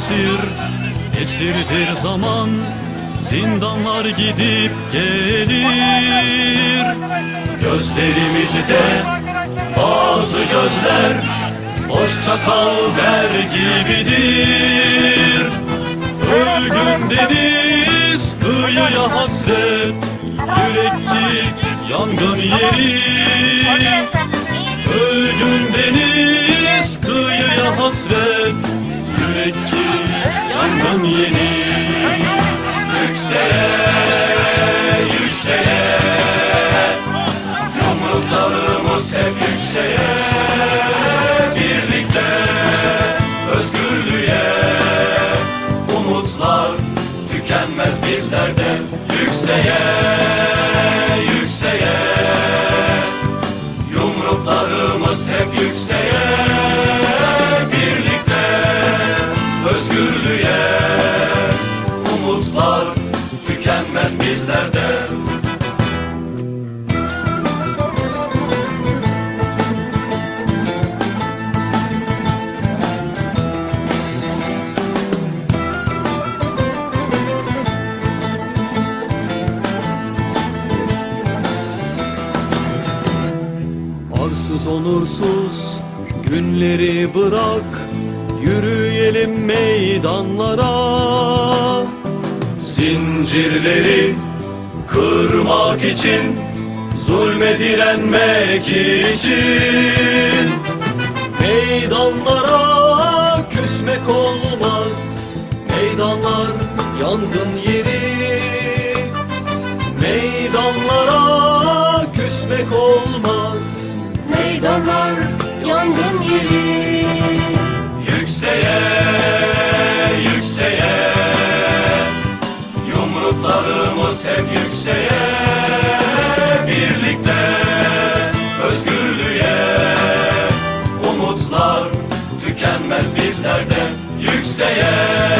esir Esirdir zaman Zindanlar gidip gelir. Gözlerimizde bazı gözler Hoşça kal der gibidir. Ölgün deniz kıyıya hasret Yüreklik yangın yeri. Ölgün deniz kıyıya hasret Yüreklik yangın yeri Yükseğe, yükseğe Yumruklarımız hep yükseğe Birlikte özgürlüğe Umutlar tükenmez bizlerde yükseğe tükenmez bizlerde Arsız onursuz günleri bırak Yürüyelim meydanlara. Zincirleri kırmak için Zulme direnmek için. Meydanlara küsmek olmaz. Meydanlar yangın yeri. Meydanlara küsmek olmaz. Meydanlar yangın yeri. Yükseğe, yükseğe Umutlar tükenmez bizlerde Yükseğe,